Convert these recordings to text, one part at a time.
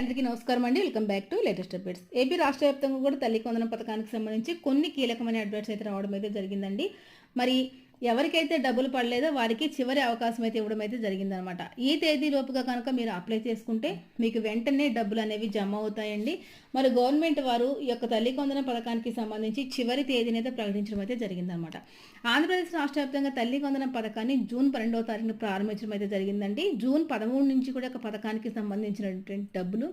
అందరికీ నమస్కారం అండి. Welcome back to latest updates. AP రాష్ట్ర వ్యాప్తంగా కూడా తల్లి కొందన పథకానికి సంబంధించి కొన్ని కీలకమైన అప్డేట్స్ అయితే రావడం అయితే జరిగిందండి. మరి ఎవరికైతే డబ్బులు పడలేదో వారికి చివరి అవకాశం అయితే ఇవ్వడం అయితే జరిగిందనమాట. ఈ తేదీ లోపుగా కనుక మీరు అప్లై చేసుకుంటే మీకు వెంటనే డబ్బులు అనేవి జమ అవుతాయండి. మరి గవర్నమెంట్ వారు ఈ యొక్క తల్లి కొందన పథకానికి సంబంధించి చివరి తేదీని అయితే ప్రకటించడం అయితే జరిగిందనమాట. ఆంధ్రప్రదేశ్ రాష్ట్ర వ్యాప్తంగా తల్లి కొందన పథకాన్ని జూన్ పన్నెండవ తారీఖున ప్రారంభించడం అయితే జరిగిందండి. జూన్ పదమూడు నుంచి కూడా ఒక పథకానికి సంబంధించినటువంటి డబ్బులు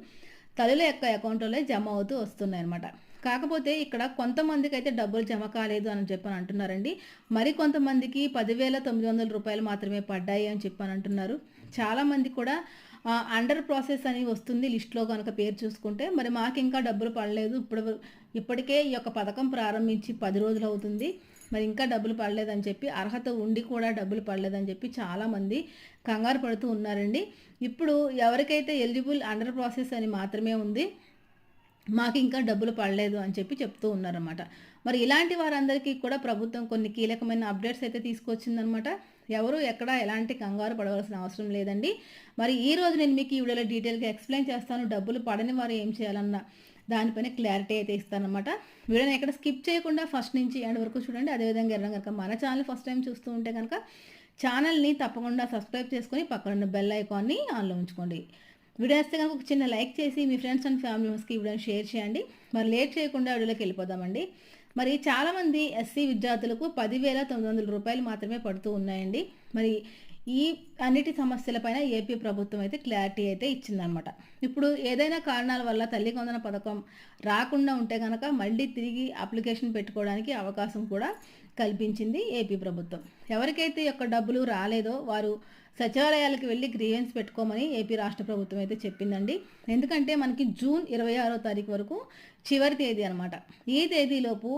తల్లుల యొక్క అకౌంట్లో జమ అవుతూ వస్తున్నాయి అనమాట కాకపోతే ఇక్కడ కొంతమందికి అయితే డబ్బులు జమ కాలేదు అని చెప్పని అంటున్నారండి. మరి కొంతమందికి పదివేల తొమ్మిది వందల రూపాయలు మాత్రమే పడ్డాయి అని చెప్పని అంటున్నారు. చాలామంది కూడా అండర్ ప్రాసెస్ అని వస్తుంది లిస్ట్లో కనుక పేరు చూసుకుంటే. మరి మాకు ఇంకా డబ్బులు పడలేదు. ఇప్పుడు ఇప్పటికే ఈ యొక్క పథకం ప్రారంభించి పది రోజులు అవుతుంది. మరి ఇంకా డబ్బులు పడలేదని చెప్పి అర్హత ఉండి కూడా డబ్బులు పడలేదని చెప్పి చాలామంది కంగారు పడుతూ ఉన్నారండి. ఇప్పుడు ఎవరికైతే ఎలిజిబుల్ అండర్ ప్రాసెస్ అని మాత్రమే ఉంది మాకు ఇంకా డబ్బులు పడలేదు అని చెప్పి చెప్తూ ఉన్నారన్నమాట. మరి ఇలాంటి వారందరికీ కూడా ప్రభుత్వం కొన్ని కీలకమైన అప్డేట్స్ అయితే తీసుకొచ్చిందనమాట ఎవరు ఎక్కడ ఎలాంటి కంగారు పడవలసిన అవసరం లేదండి. మరి ఈ రోజు నేను మీకు ఈ వీడియోలో డీటెయిల్గా ఎక్స్ప్లెయిన్ చేస్తాను. డబ్బులు పడని వారు ఏం చేయాలన్న దానిపైన క్లారిటీ అయితే ఇస్తానమాట వీడియోని ఎక్కడ స్కిప్ చేయకుండా ఫస్ట్ నుంచి ఎండ్ వరకు చూడండి. అదేవిధంగా ఎవరైనా కనుక మన ఛానల్ ఫస్ట్ టైం చూస్తూ ఉంటే కనుక ఛానల్ని తప్పకుండా సబ్స్క్రైబ్ చేసుకొని పక్కన బెల్ ఐకాన్ని ఆన్లో ఉంచుకోండి. వీడియో వస్తే కనుక ఒక చిన్న లైక్ చేసి మీ ఫ్రెండ్స్ అండ్ ఫ్యామిలీ మెంబర్స్కి వీడియోని షేర్ చేయండి. మరి లేట్ చేయకుండా వీడియోలోకి వెళ్ళిపోదామండి. మరి చాలామంది ఎస్సీ విద్యార్థులకు పదివేల తొమ్మిది వందల రూపాయలు మాత్రమే పడుతూ ఉన్నాయండి. మరి ఈ అన్నిటి సమస్యలపైన ఏపీ ప్రభుత్వం అయితే క్లారిటీ అయితే ఇచ్చిందనమాట ఇప్పుడు ఏదైనా కారణాల వల్ల తల్లి కొందన పథకం రాకుండా ఉంటే కనుక మళ్ళీ తిరిగి అప్లికేషన్ పెట్టుకోవడానికి అవకాశం కూడా కల్పించింది ఏపీ ప్రభుత్వం. ఎవరికైతే యొక్క డబ్బులు రాలేదో వారు సచివాలయాలకు వెళ్ళి గ్రీవెన్స్ పెట్టుకోమని ఏపీ రాష్ట్ర ప్రభుత్వం అయితే చెప్పిందండి. ఎందుకంటే మనకి జూన్ ఇరవై ఆరో తారీఖు వరకు చివరి తేదీ అనమాట ఈ తేదీలోపు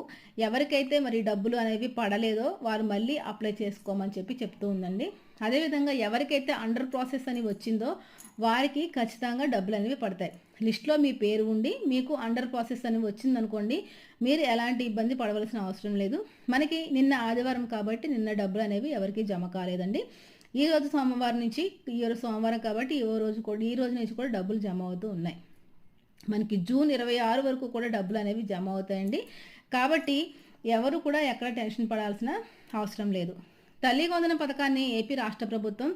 ఎవరికైతే మరి డబ్బులు అనేవి పడలేదో వారు మళ్ళీ అప్లై చేసుకోమని చెప్పి చెప్తూ ఉందండి. అదేవిధంగా ఎవరికైతే అండర్ ప్రాసెస్ అని వచ్చిందో వారికి ఖచ్చితంగా డబ్బులు అనేవి పడతాయి. లిస్ట్లో మీ పేరు ఉండి మీకు అండర్ ప్రాసెస్ అని వచ్చిందనుకోండి మీరు ఎలాంటి ఇబ్బంది పడవలసిన అవసరం లేదు. మనకి నిన్న ఆదివారం కాబట్టి నిన్న డబ్బులు అనేవి ఎవరికి జమ కాలేదండి. ఈ రోజు సోమవారం నుంచి ఈ రోజు సోమవారం కాబట్టి ఈ రోజు కూడా ఈ రోజు నుంచి కూడా డబ్బులు జమ అవుతూ ఉన్నాయి. మనకి జూన్ ఇరవై ఆరు వరకు కూడా డబ్బులు అనేవి జమ అవుతాయండి. కాబట్టి ఎవరు కూడా ఎక్కడ టెన్షన్ పడాల్సిన అవసరం లేదు. తల్లి వందన పథకాన్ని ఏపీ రాష్ట్ర ప్రభుత్వం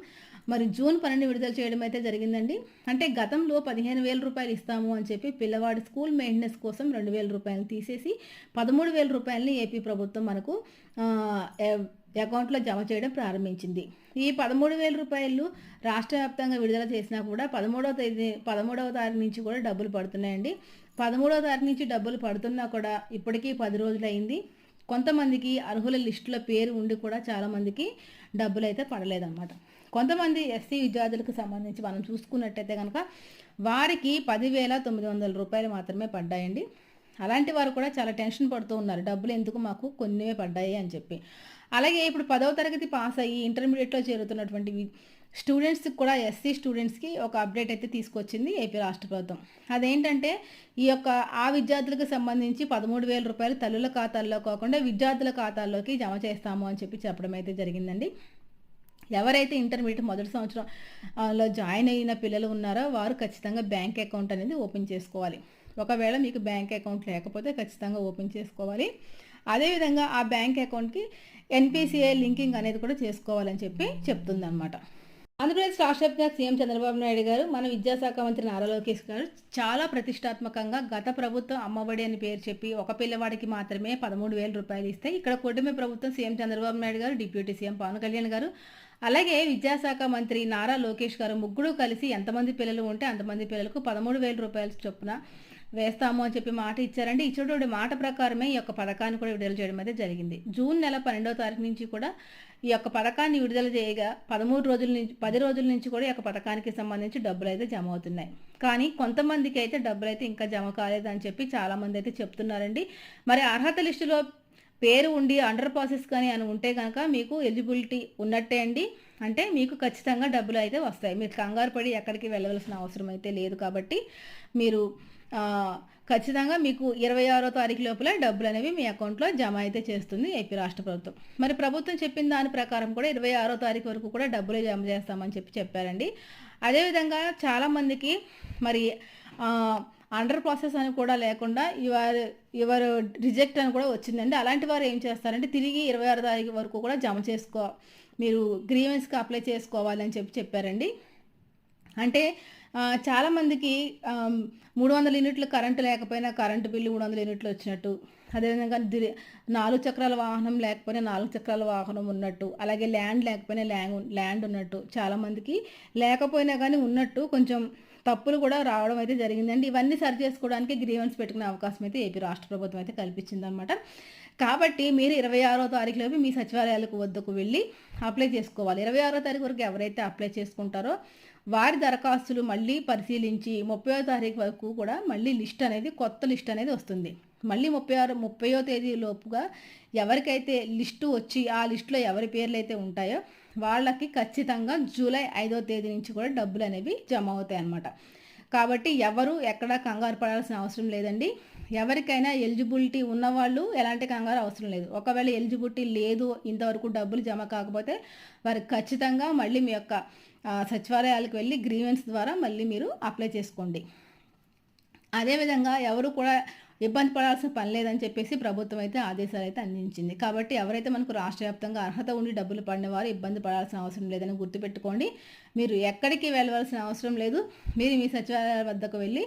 మరి జూన్ పన్నెండు విడుదల చేయడం అయితే జరిగిందండి. అంటే గతంలో పదిహేను వేల రూపాయలు ఇస్తాము అని చెప్పి పిల్లవాడి స్కూల్ మెయింటెనెన్స్ కోసం రెండు వేల రూపాయలు తీసేసి పదమూడు వేల రూపాయలని ఏపీ ప్రభుత్వం మనకు అకౌంట్లో జమ చేయడం ప్రారంభించింది. ఈ పదమూడు వేల రూపాయలు రాష్ట్ర వ్యాప్తంగా విడుదల చేసినా కూడా పదమూడవ తేదీ పదమూడవ తారీఖు నుంచి కూడా డబ్బులు పడుతున్నాయండి. పదమూడవ తారీఖు నుంచి డబ్బులు పడుతున్నా కూడా ఇప్పటికీ పది రోజులు అయింది కొంతమందికి అర్హుల లిస్టులో పేరు ఉండి కూడా చాలామందికి డబ్బులు అయితే పడలేదన్నమాట. కొంతమంది ఎస్సీ విద్యార్థులకు సంబంధించి మనం చూసుకున్నట్టయితే కనుక వారికి పదివేల తొమ్మిది వందల రూపాయలు మాత్రమే పడ్డాయండి. అలాంటి వారు కూడా చాలా టెన్షన్ పడుతూ ఉన్నారు. డబ్బులు ఎందుకు మాకు కొన్నివే పడ్డాయి అని చెప్పి. అలాగే ఇప్పుడు పదవ తరగతి పాస్ అయ్యి ఇంటర్మీడియట్లో చేరుతున్నటువంటి స్టూడెంట్స్కి కూడా ఎస్సీ స్టూడెంట్స్కి ఒక అప్డేట్ అయితే తీసుకొచ్చింది ఏపీ రాష్ట్ర ప్రభుత్వం. అదేంటంటే ఈ యొక్క ఆ విద్యార్థులకు సంబంధించి పదమూడు వేల రూపాయలు తల్లుల ఖాతాల్లో కాకుండా విద్యార్థుల ఖాతాల్లోకి జమ చేస్తాము అని చెప్పి చెప్పడం అయితే జరిగిందండి. ఎవరైతే ఇంటర్మీడియట్ మొదటి సంవత్సరంలో జాయిన్ అయిన పిల్లలు ఉన్నారో వారు ఖచ్చితంగా బ్యాంక్ అకౌంట్ అనేది ఓపెన్ చేసుకోవాలి. ఒకవేళ మీకు బ్యాంక్ అకౌంట్ లేకపోతే ఖచ్చితంగా ఓపెన్ చేసుకోవాలి. అదేవిధంగా ఆ బ్యాంక్ అకౌంట్కి ఎన్పిసిఐ లింకింగ్ అనేది కూడా చేసుకోవాలని చెప్పి చెప్తుందనమాట ఆంధ్రప్రదేశ్ రాష్ట్ర వ్యాప్తంగా సీఎం చంద్రబాబు నాయుడు గారు మన విద్యాశాఖ మంత్రి నారా లోకేష్ గారు చాలా ప్రతిష్టాత్మకంగా గత ప్రభుత్వం అమ్మఒడి అని పేరు చెప్పి ఒక పిల్లవాడికి మాత్రమే పదమూడు వేల రూపాయలు ఇస్తే ఇక్కడ కూటమి ప్రభుత్వం సీఎం చంద్రబాబు నాయుడు గారు డిప్యూటీ సీఎం పవన్ కళ్యాణ్ గారు అలాగే విద్యాశాఖ మంత్రి నారా లోకేష్ గారు ముగ్గురు కలిసి ఎంతమంది పిల్లలు ఉంటే అంతమంది పిల్లలకు పదమూడు వేల రూపాయల చొప్పున వేస్తాము అని చెప్పి మాట ఇచ్చారంటే ఇచ్చేటువంటి మాట ప్రకారమే ఈ యొక్క పథకాన్ని కూడా విడుదల చేయడం అయితే జరిగింది. జూన్ నెల పన్నెండవ తారీఖు నుంచి కూడా ఈ యొక్క పథకాన్ని విడుదల చేయగా పదమూడు రోజుల నుంచి పది రోజుల నుంచి కూడా ఈ యొక్క పథకానికి సంబంధించి డబ్బులు అయితే జమ అవుతున్నాయి. కానీ కొంతమందికి అయితే డబ్బులు అయితే ఇంకా జమ కాలేదని చెప్పి చాలామంది అయితే చెప్తున్నారండి. మరి అర్హత లిస్టులో పేరు ఉండి అండర్ ప్రాసెస్ కానీ అని ఉంటే కనుక మీకు ఎలిజిబిలిటీ ఉన్నట్టే అండి. అంటే మీకు ఖచ్చితంగా డబ్బులు అయితే వస్తాయి. మీరు కంగారు పడి ఎక్కడికి వెళ్ళవలసిన అవసరం అయితే లేదు కాబట్టి మీరు ఖచ్చితంగా మీకు ఇరవై ఆరో తారీఖు లోపల డబ్బులు అనేవి మీ అకౌంట్లో జమ అయితే చేస్తుంది ఏపీ రాష్ట్ర ప్రభుత్వం. మరి ప్రభుత్వం చెప్పిన దాని ప్రకారం కూడా ఇరవై ఆరో తారీఖు వరకు కూడా డబ్బులు జమ చేస్తామని చెప్పి చెప్పారండి. అదేవిధంగా చాలామందికి మరి అండర్ ప్రాసెస్ అని కూడా లేకుండా యువర్ యువర్ రిజెక్ట్ అని కూడా వచ్చిందండి. అలాంటి వారు ఏం చేస్తారంటే తిరిగి ఇరవై ఆరో తారీఖు వరకు కూడా జమ చేసుకో మీరు గ్రీవెన్స్కి అప్లై చేసుకోవాలని చెప్పి చెప్పారండి. అంటే చాలామందికి మూడు వందల యూనిట్లు కరెంటు లేకపోయినా కరెంటు బిల్లు మూడు వందల యూనిట్లు వచ్చినట్టు. అదేవిధంగా నాలుగు చక్రాల వాహనం లేకపోయినా నాలుగు చక్రాల వాహనం ఉన్నట్టు. అలాగే ల్యాండ్ లేకపోయినా ల్యాండ్ ల్యాండ్ ఉన్నట్టు చాలామందికి. లేకపోయినా కానీ ఉన్నట్టు కొంచెం తప్పులు కూడా రావడం అయితే జరిగిందండి. ఇవన్నీ సరి చేసుకోవడానికి గ్రీవెన్స్ పెట్టుకునే అవకాశం అయితే ఏపీ రాష్ట్ర ప్రభుత్వం అయితే కల్పించిందనమాట కాబట్టి మీరు ఇరవై ఆరో తారీఖులోపు మీ సచివాలయాలకు వద్దకు వెళ్ళి అప్లై చేసుకోవాలి. ఇరవై ఆరో తారీఖు వరకు ఎవరైతే అప్లై చేసుకుంటారో వారి దరఖాస్తులు మళ్ళీ పరిశీలించి ముప్పయో తారీఖు వరకు కూడా మళ్ళీ లిస్ట్ అనేది కొత్త లిస్ట్ అనేది వస్తుంది. మళ్ళీ ముప్పై ఆరు ముప్పయో తేదీ లోపుగా ఎవరికైతే లిస్టు వచ్చి ఆ లిస్టులో ఎవరి పేర్లు అయితే ఉంటాయో వాళ్ళకి ఖచ్చితంగా జూలై ఐదో తేదీ నుంచి కూడా డబ్బులు అనేవి జమ అవుతాయి అన్నమాట. కాబట్టి ఎవరు ఎక్కడ కంగారు పడాల్సిన అవసరం లేదండి. ఎవరికైనా ఎలిజిబిలిటీ ఉన్నవాళ్ళు ఎలాంటి కంగారు అవసరం లేదు. ఒకవేళ ఎలిజిబిలిటీ లేదు ఇంతవరకు డబ్బులు జమ కాకపోతే వారికి ఖచ్చితంగా మళ్ళీ మీ యొక్క సచివాలయాలకు వెళ్ళి గ్రీవెన్స్ ద్వారా మళ్ళీ మీరు అప్లై చేసుకోండి. అదేవిధంగా ఎవరు కూడా ఇబ్బంది పడాల్సిన పని లేదని చెప్పేసి ప్రభుత్వం అయితే ఆదేశాలు అయితే అందించింది. కాబట్టి ఎవరైతే మనకు రాష్ట్ర వ్యాప్తంగా అర్హత ఉండి డబ్బులు పడిన వారు ఇబ్బంది పడాల్సిన అవసరం లేదని గుర్తుపెట్టుకోండి. మీరు ఎక్కడికి వెళ్ళవలసిన అవసరం లేదు. మీరు మీ సచివాలయాల వద్దకు వెళ్ళి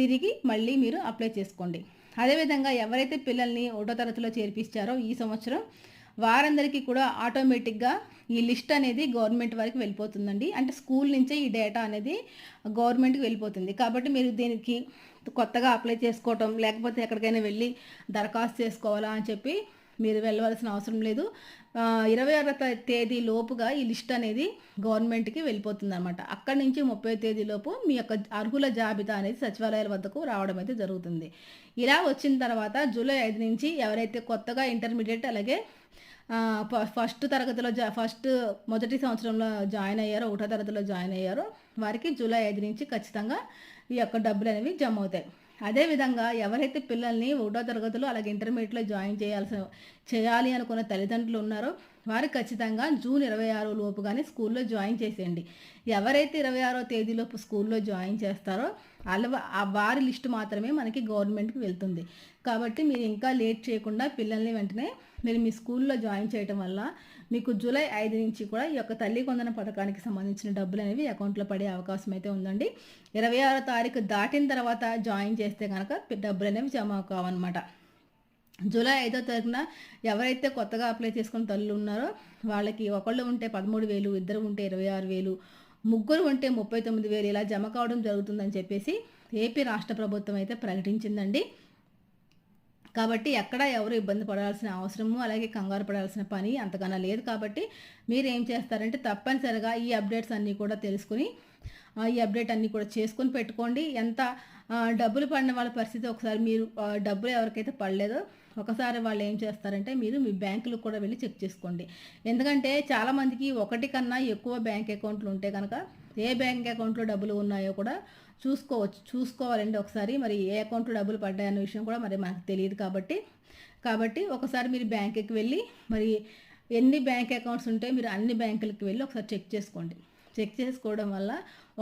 తిరిగి మళ్ళీ మీరు అప్లై చేసుకోండి. అదేవిధంగా ఎవరైతే పిల్లల్ని ఒకటో తరగతిలో చేర్పించారో ఈ సంవత్సరం వారందరికీ కూడా ఆటోమేటిక్గా ఈ లిస్ట్ అనేది గవర్నమెంట్ వరకు వెళ్ళిపోతుందండి. అంటే స్కూల్ నుంచే ఈ డేటా అనేది గవర్నమెంట్కి వెళ్ళిపోతుంది. కాబట్టి మీరు దీనికి కొత్తగా అప్లై చేసుకోవటం లేకపోతే ఎక్కడికైనా వెళ్ళి దరఖాస్తు చేసుకోవాలా అని చెప్పి మీరు వెళ్ళవలసిన అవసరం లేదు. ఇరవై ఆరో తేదీ లోపుగా ఈ లిస్ట్ అనేది గవర్నమెంట్కి వెళ్ళిపోతుంది అనమాట అక్కడి నుంచి ముప్పై తేదీ లోపు మీ యొక్క అర్హుల జాబితా అనేది సచివాలయాల వద్దకు రావడం అయితే జరుగుతుంది. ఇలా వచ్చిన తర్వాత జూలై ఐదు నుంచి ఎవరైతే కొత్తగా ఇంటర్మీడియట్ అలాగే ఫస్ట్ తరగతిలో జా ఫస్ట్ మొదటి సంవత్సరంలో జాయిన్ అయ్యారో ఒకటో తరగతిలో జాయిన్ అయ్యారో. వారికి జూలై ఐదు నుంచి ఖచ్చితంగా ఈ యొక్క డబ్బులు అనేవి జమ అవుతాయి. అదేవిధంగా ఎవరైతే పిల్లల్ని ఒకటో తరగతిలో అలాగే ఇంటర్మీడియట్లో జాయిన్ చేయాల్సిన చేయాలి అనుకున్న తల్లిదండ్రులు ఉన్నారో వారు ఖచ్చితంగా జూన్ ఇరవై ఆరో లోపు కానీ స్కూల్లో జాయిన్ చేసేయండి. ఎవరైతే ఇరవై ఆరో తేదీలోపు స్కూల్లో జాయిన్ చేస్తారో వాళ్ళ ఆ వారి లిస్ట్ మాత్రమే మనకి గవర్నమెంట్కి వెళ్తుంది. కాబట్టి మీరు ఇంకా లేట్ చేయకుండా పిల్లల్ని వెంటనే మీరు మీ స్కూల్లో జాయిన్ చేయడం వల్ల మీకు జూలై ఐదు నుంచి కూడా ఈ యొక్క తల్లి కొందన పథకానికి సంబంధించిన డబ్బులు అనేవి అకౌంట్లో పడే అవకాశం అయితే ఉందండి. ఇరవై ఆరో తారీఖు దాటిన తర్వాత జాయిన్ చేస్తే కనుక డబ్బులు అనేవి జమ కావన్నమాట. జూలై ఐదో తారీఖున ఎవరైతే కొత్తగా అప్లై చేసుకున్న తల్లులు ఉన్నారో వాళ్ళకి ఒకళ్ళు ఉంటే పదమూడు వేలు ఇద్దరు ఉంటే ఇరవై ఆరు వేలు ముగ్గురు ఉంటే ముప్పై తొమ్మిది వేలు ఇలా జమ కావడం జరుగుతుందని చెప్పేసి ఏపీ రాష్ట్ర ప్రభుత్వం అయితే ప్రకటించిందండి. కాబట్టి ఎక్కడ ఎవరు ఇబ్బంది పడాల్సిన అవసరము అలాగే కంగారు పడాల్సిన పని అంతకన్నా లేదు. కాబట్టి మీరు ఏం చేస్తారంటే తప్పనిసరిగా ఈ అప్డేట్స్ అన్నీ కూడా తెలుసుకుని ఈ అప్డేట్ అన్నీ కూడా చేసుకొని పెట్టుకోండి. ఎంత డబ్బులు పడిన వాళ్ళ పరిస్థితి ఒకసారి మీరు డబ్బులు ఎవరికైతే పడలేదో ఒకసారి వాళ్ళు ఏం చేస్తారంటే మీరు మీ బ్యాంకులకు కూడా వెళ్ళి చెక్ చేసుకోండి. ఎందుకంటే చాలామందికి ఒకటి కన్నా ఎక్కువ బ్యాంక్ అకౌంట్లు ఉంటే కనుక ఏ బ్యాంక్ అకౌంట్లో డబ్బులు ఉన్నాయో కూడా చూసుకోవచ్చు చూసుకోవాలండి ఒకసారి. మరి ఏ అకౌంట్లో డబ్బులు పడ్డాయన్న విషయం కూడా మరి మనకు తెలియదు కాబట్టి. కాబట్టి ఒకసారి మీరు బ్యాంకుకి వెళ్ళి మరి ఎన్ని బ్యాంక్ అకౌంట్స్ ఉంటే మీరు అన్ని బ్యాంకులకి వెళ్ళి ఒకసారి చెక్ చేసుకోండి. చెక్ చేసుకోవడం వల్ల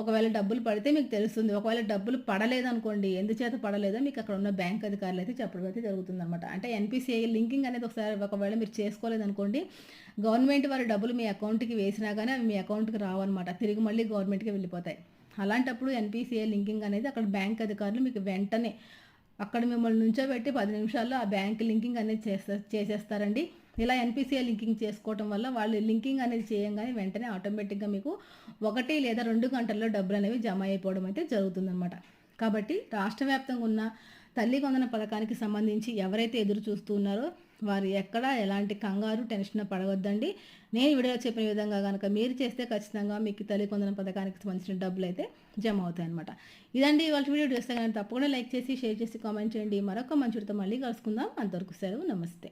ఒకవేళ డబ్బులు పడితే మీకు తెలుస్తుంది. ఒకవేళ డబ్బులు పడలేదనుకోండి ఎందుచేత పడలేదో మీకు అక్కడ ఉన్న బ్యాంక్ అధికారులు అయితే చెప్పడం అయితే జరుగుతుంది అనమాట అంటే ఎన్పిసిఐ లింకింగ్ అనేది ఒకసారి ఒకవేళ మీరు చేసుకోలేదనుకోండి గవర్నమెంట్ వారి డబ్బులు మీ అకౌంట్కి వేసినా కానీ అవి మీ అకౌంట్కి రావన్నమాట. తిరిగి మళ్ళీ గవర్నమెంట్కి వెళ్ళిపోతాయి. అలాంటప్పుడు ఎన్పిసిఐ లింకింగ్ అనేది అక్కడ బ్యాంక్ అధికారులు మీకు వెంటనే అక్కడ మిమ్మల్ని నుంచోబెట్టి పది నిమిషాల్లో ఆ బ్యాంక్ లింకింగ్ అనేది చేస్తే చేసేస్తారండి. ఇలా ఎన్పిసిఐ లింకింగ్ చేసుకోవటం వల్ల వాళ్ళు లింకింగ్ అనేది చేయంగానే వెంటనే ఆటోమేటిక్గా మీకు ఒకటి లేదా రెండు గంటల్లో డబ్బులు అనేవి జమ అయిపోవడం అయితే జరుగుతుందన్నమాట. కాబట్టి రాష్ట్ర వ్యాప్తంగా ఉన్న తల్లి కొందన పథకానికి సంబంధించి ఎవరైతే ఎదురు చూస్తున్నారో వారు ఎక్కడ ఎలాంటి కంగారు టెన్షన్ పడవద్దండి. నేను వీడియో చెప్పిన విధంగా కనుక మీరు చేస్తే ఖచ్చితంగా మీకు తల్లి కొందన పథకానికి సంబంధించిన డబ్బులు అయితే జమ అవుతాయి అనమాట ఇదండి వాళ్ళ వీడియో. చూస్తే కానీ తప్పకుండా లైక్ చేసి షేర్ చేసి కామెంట్ చేయండి. మరొక మంచి మళ్ళీ కలుసుకుందాం. అంతవరకు సెలవు. నమస్తే.